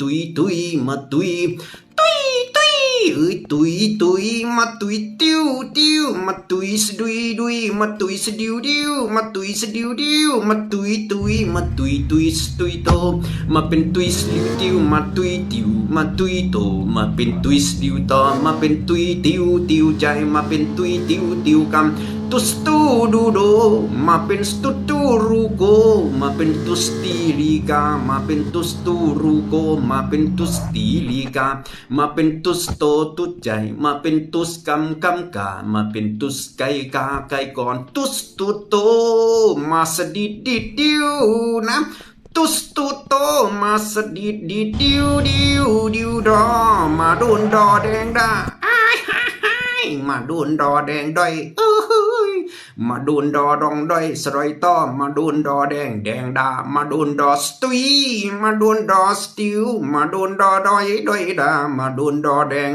ตุยตุยมาตุยตุยตุยเอ้ยตุยตุยมาตุยติ้วติ้วมาตุยสะดุยดุยมาตุยสะดิวดิวมาตุยสะดิวดิวมาตุยตุยมาตุสะตุยโตมาเป็นตุยสะดิวดิวมาตุยติวมาตุยโตมาเป็นตุยสะดิวต่อมาเป็นตุยติวติวใจมาเป็นตุยติวติวกำตุสตูดูโด มาเป็นสตูตูรูโก มาเป็นตุสตีลีกา มาเป็นตุสตูรูโก มาเป็นตุสตีลีกา มาเป็นตุสโตตุใจ มาเป็นตุสกำกำกา มาเป็นตุสไกกาไกก่อนตุสตุโต มาสดิดดิดดิวนะตุสตุโตมาสดิดดิดดิวดิวดิวดอ มาโดนดอแดงดาอ้ายฮ่ามาโดนดอแดงด้อย มาโดนดอรองด้อยสรอยต้อมาดูนดอแดงแดงดา มาดูนดอสตุยมาดูนดอสติว มาดูนดอดอยดอยดา มาดูนดอแดง